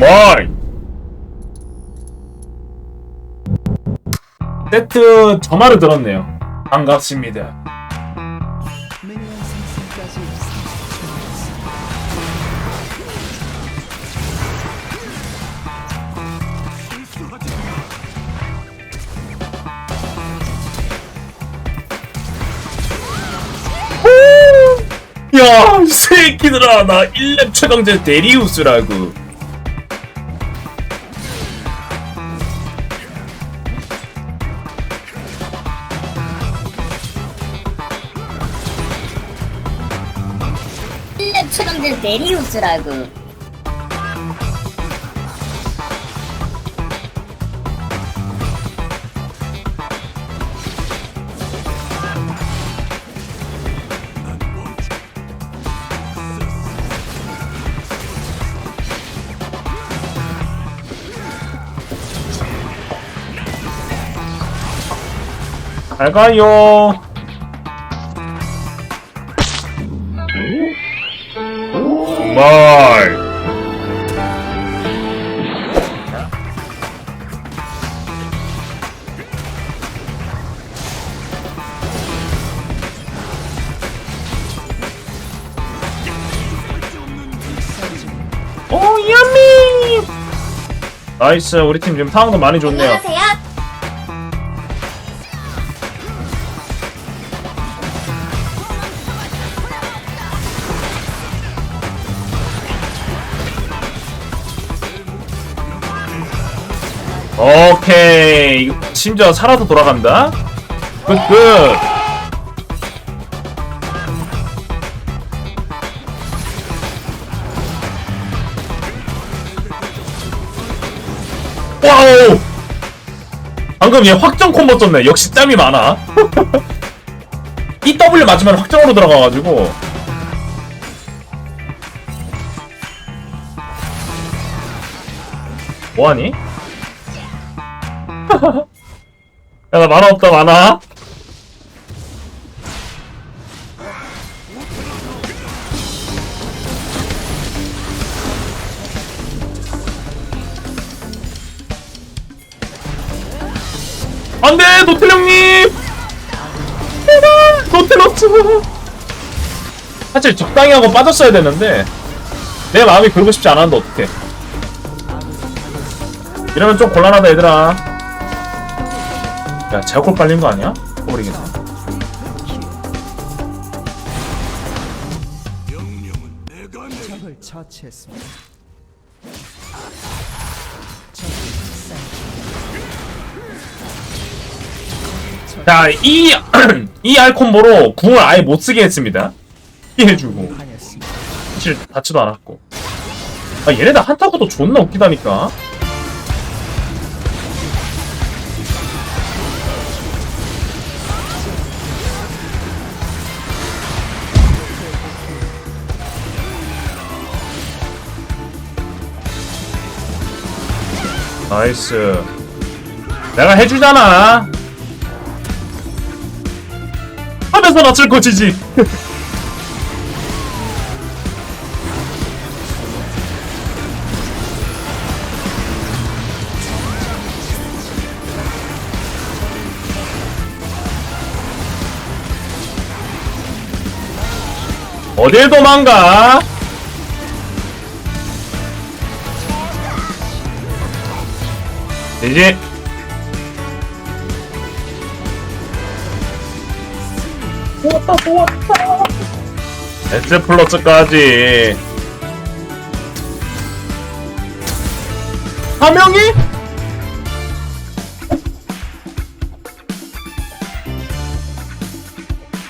마이 세트 저 말을 들었네요. 반갑습니다. 미니언 생성까지 30초 야, 이 새끼들아, 나 1렙 최강제 데리우스라고. 최강제 네리우스라고 잘 가요. 말. 오, 야미! 나이스, 우리 팀 지금 상황도 많이 좋네요. 안녕하세요 오케이. 이거 심지어 살아서 돌아간다? 끝끝 와우. 방금 얘 확정 콤보 썼네. 역시 짬이 많아. 이 W 맞으면 확정으로 들어가가지고. 뭐하니? 야, 나 만화 없다, 만화. 안 돼! 노텔 형님! 제발! 노텔러스! 사실 적당히 하고 빠졌어야 되는데, 내 마음이 그러고 싶지 않았는데, 어떡해. 이러면 좀 곤란하다, 얘들아. 야, 제어콜 빨린 거 아니야? 버리겠네. 적을 처치했습니다. 자, 이, 이 알콤보로 궁을 아예 못 쓰게 했습니다. 피해주고. 사실 닿지도 않았고. 아, 얘네들 한타구도 존나 웃기다니까. 나이스. 내가 해주잖아. 하면서 맞출 거지지. 어딜 도망가? 이제 좋았다 좋았다. S 플러스까지. 하명이